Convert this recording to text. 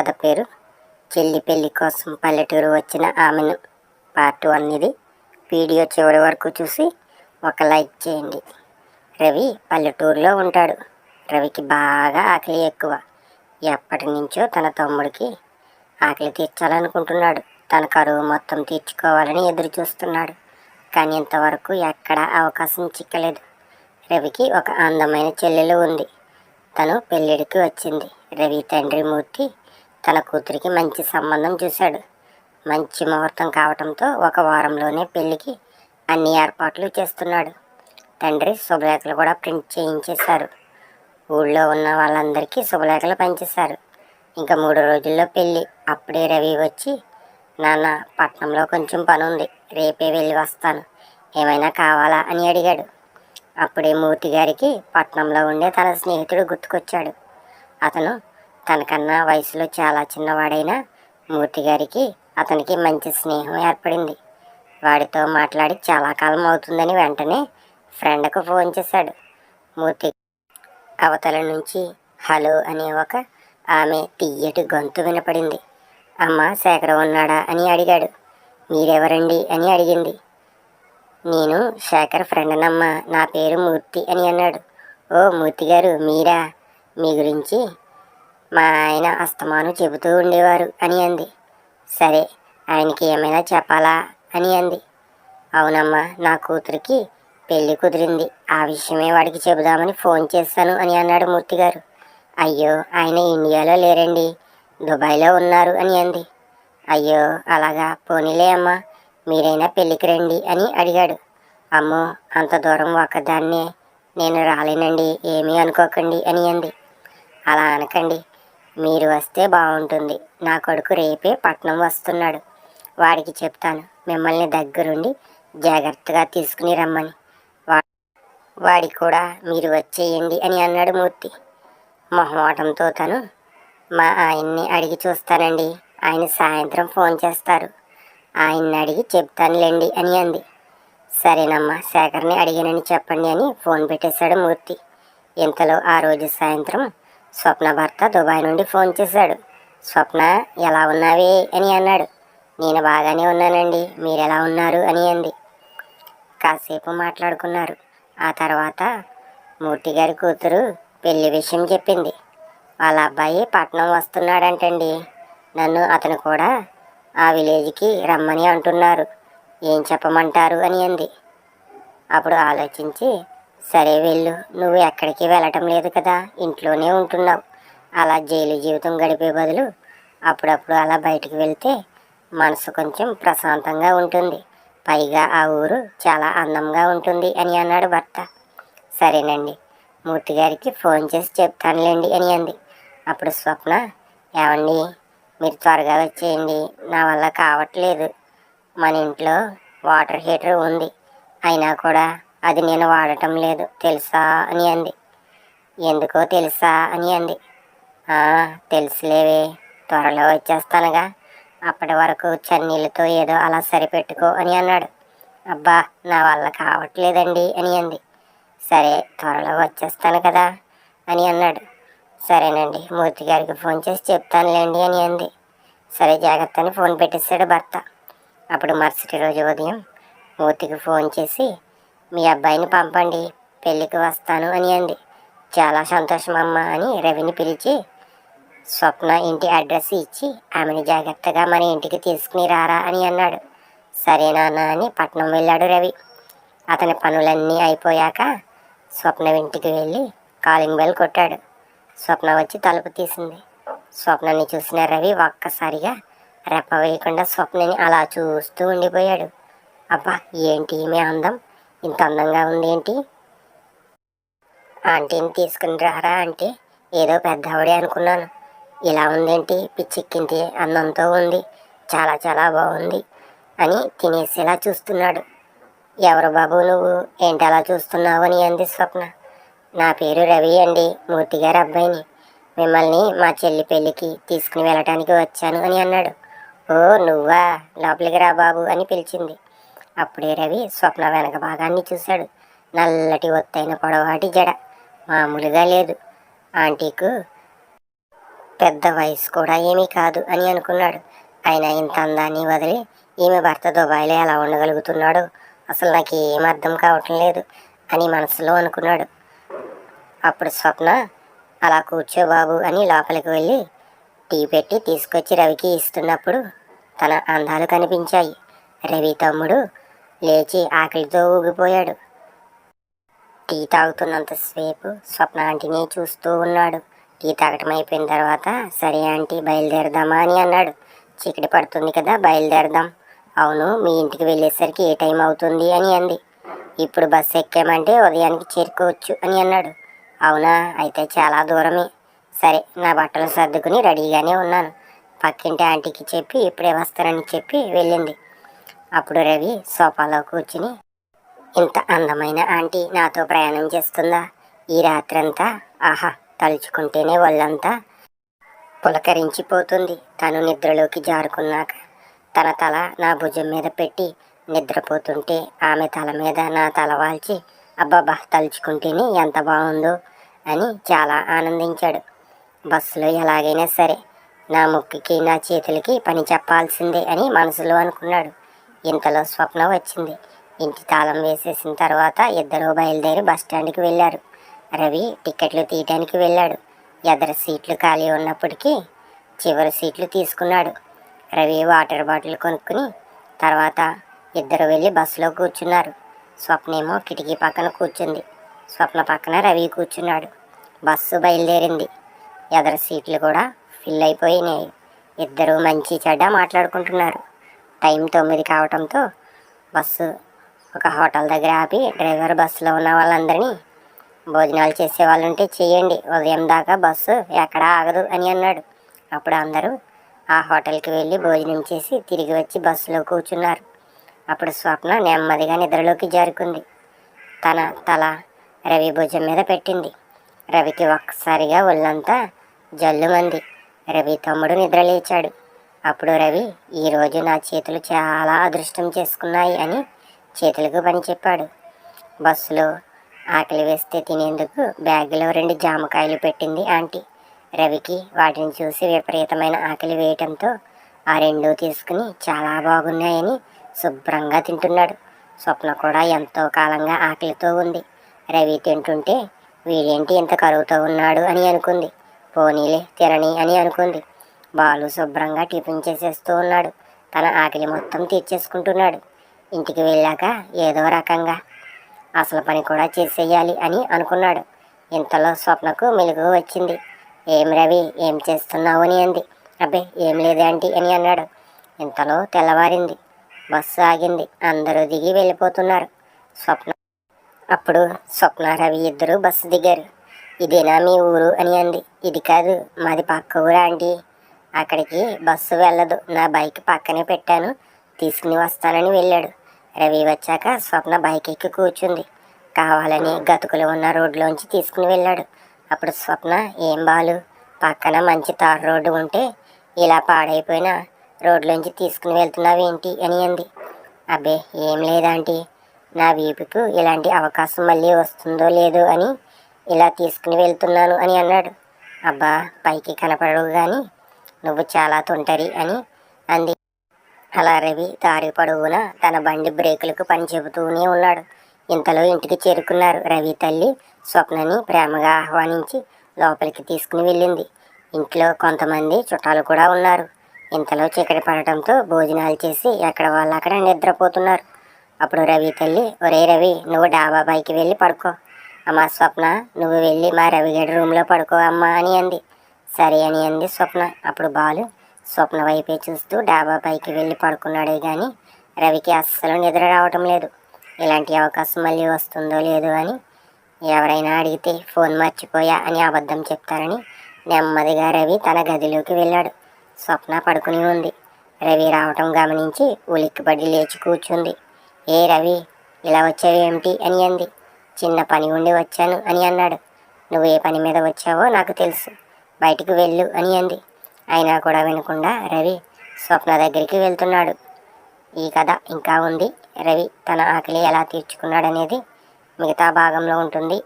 కథ పేరు చెల్లి పెళ్ళి కోసం పల్లెటూరు వచ్చిన ఆమెను పార్ట్ వన్ ఇది. వీడియో చివరి వరకు చూసి ఒక లైక్ చేయండి. రవి పల్లెటూరులో ఉంటాడు. రవికి బాగా ఆకలి ఎక్కువ. ఎప్పటి నుంచో తన తమ్ముడికి ఆకలి తీర్చాలనుకుంటున్నాడు. తన కరువు మొత్తం తీర్చుకోవాలని ఎదురు చూస్తున్నాడు. కానీ ఇంతవరకు ఎక్కడా అవకాశం చిక్కలేదు. రవికి ఒక అందమైన చెల్లెలు ఉంది. తను పెళ్ళిడికి వచ్చింది. రవి తండ్రి మూర్తి తన కూతురికి మంచి సంబంధం చూశాడు. మంచి ముహూర్తం కావటంతో ఒక వారంలోనే పెళ్ళికి అన్ని ఏర్పాట్లు చేస్తున్నాడు. తండ్రి శుభలేఖలు కూడా ప్రింట్ చేయించేశారు. ఊళ్ళో ఉన్న వాళ్ళందరికీ శుభలేఖలు పంచేశారు. ఇంకా మూడు రోజుల్లో పెళ్ళి. అప్పుడే రవి వచ్చి నాన్న పట్నంలో కొంచెం పని ఉంది రేపే వెళ్ళి వస్తాను. ఏమైనా కావాలా? అని అడిగాడు. అప్పుడే మూర్తి గారికి పట్నంలో ఉండే తన స్నేహితుడు గుర్తుకొచ్చాడు. అతను తనకన్నా వయసులో చాలా చిన్నవాడైన మూర్తి గారికి అతనికి మంచి స్నేహం ఏర్పడింది. వాడితో మాట్లాడి చాలా కాలం అవుతుందని వెంటనే ఫ్రెండ్కు ఫోన్ చేశాడు. మూర్తి అవతల నుంచి హలో అనే ఒక ఆమె తీయటి గొంతు వినపడింది. అమ్మ శేఖర ఉన్నాడా అని అడిగాడు. మీరెవరండి అని అడిగింది. నేను శేఖర్ ఫ్రెండ్నమ్మ నా పేరు మూర్తి అని అన్నాడు. ఓ మూర్తి గారు మీరా? మీ గురించి మా ఆయన అస్తమాను చెబుతూ ఉండేవారు అని అంది. సరే ఆయనకి ఏమైనా చెప్పాలా అని అంది. అవునమ్మా నా కూతురికి పెళ్ళి కుదిరింది. ఆ విషయమే వాడికి చెబుదామని ఫోన్ చేశాను అని అన్నాడు మూర్తి గారు అయ్యో ఆయన ఇండియాలో లేరండి. దుబాయ్లో ఉన్నారు అని అంది. అయ్యో అలాగా? పోనీలే అమ్మా మీరైనా పెళ్ళికి రండి అని అడిగాడు. అమ్మో అంత దూరం ఒక్కదాన్నే నేను రాలేనండి ఏమీ అనుకోకండి అని అంది. అలా అనకండి మీరు వస్తే బాగుంటుంది. నా కొడుకు రేపే పట్నం వస్తున్నాడు. వాడికి చెప్తాను. మిమ్మల్ని దగ్గరుండి జాగ్రత్తగా తీసుకుని రమ్మని. వా- వాడికి కూడా మీరు వచ్చేయండి అని అన్నాడు మూర్తి. మొహమాటంతో తను మా ఆయన్ని అడిగి చూస్తానండి. ఆయన సాయంత్రం ఫోన్ చేస్తారు. ఆయన్ని అడిగి చెప్తానులేండి అని అంది. సరేనమ్మా శేఖర్ని అడిగానని చెప్పండి అని ఫోన్ పెట్టేశాడు మూర్తి. ఇంతలో ఆ రోజు సాయంత్రం స్వప్న భర్త దుబాయ్ నుండి ఫోన్ చేశాడు. స్వప్న ఎలా ఉన్నావి? అని అన్నాడు. నేను బాగానే ఉన్నానండి. మీరు ఎలా ఉన్నారు? అని అంది. కాసేపు మాట్లాడుకున్నారు. ఆ తర్వాత మూర్తి గారి కూతురు పెళ్ళి విషయం చెప్పింది. వాళ్ళ అబ్బాయి పట్నం వస్తున్నాడంటండి. నన్ను అతను కూడా ఆ విలేజ్కి రమ్మని అంటున్నారు. ఏం చెప్పమంటారు? అని అంది. అప్పుడు ఆలోచించి సరే వెళ్ళు. నువ్వు ఎక్కడికి వెళ్ళటం లేదు కదా. ఇంట్లోనే ఉంటున్నావు. అలా జైలు జీవితం గడిపే బదులు అప్పుడప్పుడు అలా బయటికి వెళ్తే మనసు కొంచెం ప్రశాంతంగా ఉంటుంది. పైగా ఆ ఊరు చాలా అందంగా ఉంటుంది అని అన్నాడు భర్త. సరేనండి. మూర్తి గారికి ఫోన్ చేసి చెప్తానులేండి అని అంది. అప్పుడు స్వప్న ఏమండి మీరు త్వరగా వచ్చేయండి. నా వల్ల కావట్లేదు. మన ఇంట్లో వాటర్ హీటర్ ఉంది. అయినా కూడా అది నేను వాడటం లేదు తెలుసా అని అంది. ఎందుకో తెలుసా అని అంది. "ఆ, తెలుసులేవే త్వరలో వచ్చేస్తానుగా. అప్పటి వరకు చన్నీళ్ళతో ఏదో అలా సరిపెట్టుకో అని అన్నాడు. అబ్బా నా వల్ల కావట్లేదండి అని అంది. సరే త్వరలో వచ్చేస్తాను కదా అని అన్నాడు. సరేనండి మూర్తి గారికి ఫోన్ చేసి చెప్తానులేండి అని అంది. సరే జాగ్రత్త అని ఫోన్ పెట్టేశాడు భర్త. అప్పుడు మరుసటి రోజు ఉదయం మూర్తికి ఫోన్ చేసి మీ అబ్బాయిని పంపండి పెళ్ళికి వస్తాను అని అంది. చాలా సంతోషం అమ్మ అని రవిని పిలిచి స్వప్న ఇంటి అడ్రస్ ఇచ్చి ఆమెని జాగ్రత్తగా మన ఇంటికి తీసుకుని రారా అని అన్నాడు. సరే నాన్న అని పట్నం వెళ్ళాడు రవి. అతని పనులన్నీ అయిపోయాక స్వప్న ఇంటికి వెళ్ళి కాలింగ్ బెల్ కొట్టాడు. స్వప్న వచ్చి తలుపు తీసింది. స్వప్నని చూసిన రవి ఒక్కసారిగా రెప్ప వేయకుండా స్వప్నని అలా చూస్తూ ఉండిపోయాడు. అబ్బా ఏంటి ఈమె అందం? ఇంత అందంగా ఉంది ఏంటి? ఆంటీని తీసుకుని రారా అంటే ఏదో పెద్ద ఆవిడే అనుకున్నాను. ఇలా ఉందేంటి? పిచ్చెక్కింది. అందంతో ఉంది. చాలా చాలా బాగుంది అని తినేసేలా చూస్తున్నాడు. ఎవరు బాబు నువ్వు? ఏంటి అలా చూస్తున్నావు అని అంది స్వప్న. నా పేరు రవి అండి. మూర్తి గారి అబ్బాయిని. మిమ్మల్ని మా చెల్లి పెళ్ళికి తీసుకుని వెళ్ళటానికి వచ్చాను అని అన్నాడు. ఓ నువ్వా? లోపలికి రా బాబు అని పిలిచింది. అప్పుడే రవి స్వప్న వెనక భాగాన్ని చూశాడు. నల్లటి ఒత్తైన పొడవాటి జడ మామూలుగా లేదు. ఆంటీకు పెద్ద వయసు కూడా ఏమీ కాదు అని అనుకున్నాడు. ఆయన ఇంత అందాన్ని వదిలి ఈమె భర్త దుబాయ్లో ఎలా ఉండగలుగుతున్నాడో అసలు నాకు ఏం అర్థం కావటం లేదు అని మనసులో అనుకున్నాడు. అప్పుడు స్వప్న అలా కూర్చో బాబు అని లోపలికి వెళ్ళి టీ పెట్టి తీసుకొచ్చి రవికి ఇస్తున్నప్పుడు తన అందాలు కనిపించాయి. రవి తమ్ముడు లేచి ఆకలితో ఊగిపోయాడు. టీ తాగుతున్నంతసేపు స్వప్న ఆంటీని చూస్తూ ఉన్నాడు. టీ తాగటం అయిపోయిన తర్వాత సరే ఆంటీ బయలుదేరదామా అని అన్నాడు. చీకటి పడుతుంది కదా బయలుదేరదాం. అవును మీ ఇంటికి వెళ్ళేసరికి ఏ టైం అవుతుంది అని అంది. ఇప్పుడు బస్సు ఎక్కామంటే ఉదయానికి చేరుకోవచ్చు అని అన్నాడు. అవునా అయితే చాలా దూరమే. సరే నా బట్టలు సర్దుకుని రెడీగానే ఉన్నాను. పక్కింటి ఆంటీకి చెప్పి ఇప్పుడే వస్తానని చెప్పి వెళ్ళింది. అప్పుడు రవి సోఫాలో కూర్చుని ఇంత అందమైన ఆంటీ నాతో ప్రయాణం చేస్తుందా? ఈ రాత్రంతా ఆహా తలుచుకుంటేనే ఒళ్ళంతా పులకరించిపోతుంది. తను నిద్రలోకి జారుకున్నాక తన తల నా భుజం మీద పెట్టి నిద్రపోతుంటే ఆమె తల మీద నా తల వాల్చి అబ్బాబా తలుచుకుంటేనే ఎంత బాగుందో అని చాలా ఆనందించాడు. బస్సులో ఎలాగైనా సరే నా ముక్కుకి నా చేతులకి పని చెప్పాల్సిందే అని మనసులో అనుకున్నాడు. ఇంతలో స్వప్న వచ్చింది. ఇంటి తాళం వేసేసిన తర్వాత ఇద్దరు బయలుదేరి బస్టాండ్కి వెళ్ళారు. రవి టికెట్లు తీయటానికి వెళ్ళాడు. ఎదర సీట్లు ఖాళీ ఉన్నప్పటికీ చివరి సీట్లు తీసుకున్నాడు. రవి వాటర్ బాటిల్ కొనుక్కుని తర్వాత ఇద్దరు వెళ్ళి బస్సులో కూర్చున్నారు. స్వప్నేమో కిటికీ పక్కన కూర్చుంది. స్వప్న పక్కన రవి కూర్చున్నాడు. బస్సు బయలుదేరింది. ఎదర సీట్లు కూడా ఫిల్ అయిపోయినాయి. ఇద్దరు మంచి చెడ్డ మాట్లాడుకుంటున్నారు. టైం తొమ్మిది కావటంతో బస్సు ఒక హోటల్ దగ్గర ఆపి డ్రైవర్ బస్సులో ఉన్న వాళ్ళందరినీ భోజనాలు చేసే వాళ్ళు ఉంటే చేయండి ఉదయం దాకా బస్సు ఎక్కడా ఆగదు అని అన్నాడు. అప్పుడు అందరూ ఆ హోటల్కి వెళ్ళి భోజనం చేసి తిరిగి వచ్చి బస్సులో కూర్చున్నారు. అప్పుడు స్వప్న నెమ్మదిగా నిద్రలోకి జారుకుంది. తన తల రవి భుజం మీద పెట్టింది. రవికి ఒక్కసారిగా ఒళ్ళంతా జల్లుమంది. రవి తమ్ముడు నిద్రలేచాడు. అప్పుడు రవి ఈరోజు నా చేతులు చాలా అదృష్టం చేసుకున్నాయి అని చేతులకు పని చెప్పాడు. బస్సులో ఆకలి వేస్తే తినేందుకు బ్యాగులో రెండు జామకాయలు పెట్టింది ఆంటీ. రవికి వాటిని చూసి విపరీతమైన ఆకలి వేయటంతో ఆ రెండు తీసుకుని చాలా బాగున్నాయని శుభ్రంగా తింటున్నాడు. స్వప్న కూడా ఎంతో కాలంగా ఆకలితో ఉంది. రవి తింటుంటే వీడేంటి ఇంత కరువుతో ఉన్నాడు అని అనుకుంది. పోనీలే తినని అని అనుకుంది. బాలు శుభ్రంగా టిఫిన్ చేసేస్తూ ఉన్నాడు. తన ఆకలి మొత్తం తీర్చేసుకుంటున్నాడు. ఇంటికి వెళ్ళాక ఏదో రకంగా అసలు పని కూడా చేసేయాలి అని అనుకున్నాడు. ఇంతలో స్వప్నకు మెలుగు వచ్చింది. ఏం రవి ఏం చేస్తున్నావు అని అంది. అబ్బే ఏం లేదంటీ అని అన్నాడు. ఇంతలో తెల్లవారింది. బస్సు ఆగింది. అందరూ దిగి వెళ్ళిపోతున్నారు. స్వప్న అప్పుడు స్వప్న రవి ఇద్దరు బస్సు దిగారు. ఇదేనా మీ ఊరు? అని అంది. ఇది కాదు మాది పక్క ఊరా ఆంటీ. అక్కడికి బస్సు వెళ్ళదు. నా బైక్ పక్కనే పెట్టాను. తీసుకుని వస్తానని వెళ్ళాడు. రవి వచ్చాక స్వప్న బైక్ ఎక్కి కూర్చుంది. కావాలని గతుకులు ఉన్న రోడ్లోంచి తీసుకుని వెళ్ళాడు. అప్పుడు స్వప్న ఏం బాలు? పక్కన మంచి తారు రోడ్డు ఉంటే ఇలా పాడైపోయిన రోడ్లోంచి తీసుకుని వెళ్తున్నావేంటి? అని అంది. అబ్బే ఏం లేదాంటి నా వీపుకు ఇలాంటి అవకాశం మళ్ళీ వస్తుందో లేదో అని ఇలా తీసుకుని వెళ్తున్నాను అని అన్నాడు. అబ్బా పైకి కనపడవు కానీ నువ్వు చాలా తుంటరి అని అంది. అలా రవి దారి పొడవునా తన బండి బ్రేకులకు పని చెబుతూనే ఉన్నాడు. ఇంతలో ఇంటికి చేరుకున్నారు రవి తల్లి స్వప్నని ప్రేమగా ఆహ్వానించి లోపలికి తీసుకుని వెళ్ళింది. ఇంట్లో కొంతమంది చుట్టాలు కూడా ఉన్నారు. ఇంతలో చీకటి పడటంతో భోజనాలు చేసి ఎక్కడ వాళ్ళు అక్కడ నిద్రపోతున్నారు. అప్పుడు రవి తల్లి ఒరే రవి నువ్వు డాబా పైకి వెళ్ళి పడుకో. అమ్మా స్వప్న నువ్వు వెళ్ళి మా రవిగడి రూమ్లో పడుకో అమ్మా అని అంది. సరే అని అంది స్వప్న. అప్పుడు బాలు స్వప్న వైపే చూస్తూ డాబా పైకి వెళ్ళి పడుకున్నాడే కానీ రవికి అస్సలు నిద్ర రావటం లేదు. ఇలాంటి అవకాశం మళ్ళీ వస్తుందో లేదో అని ఎవరైనా అడిగితే ఫోన్ మర్చిపోయా అని అబద్ధం చెప్తారని నెమ్మదిగా రవి తన గదిలోకి వెళ్ళాడు. స్వప్న పడుకుని ఉంది. రవి రావటం గమనించి ఉలిక్కిపడి లేచి కూర్చుంది. ఏ రవి ఇలా వచ్చావేమిటి అని అంది. చిన్న పని ఉండి వచ్చాను అని అన్నాడు. నువ్వు ఏ పని మీద వచ్చావో నాకు తెలుసు. బయటికి వెళ్ళు అని అంది. అయినా కూడా వినకుండా రవి స్వప్న దగ్గరికి వెళ్తున్నాడు. ఈ కథ ఇంకా ఉంది. రవి తన ఆకలి ఎలా తీర్చుకున్నాడనేది మిగతా భాగంలో ఉంటుంది.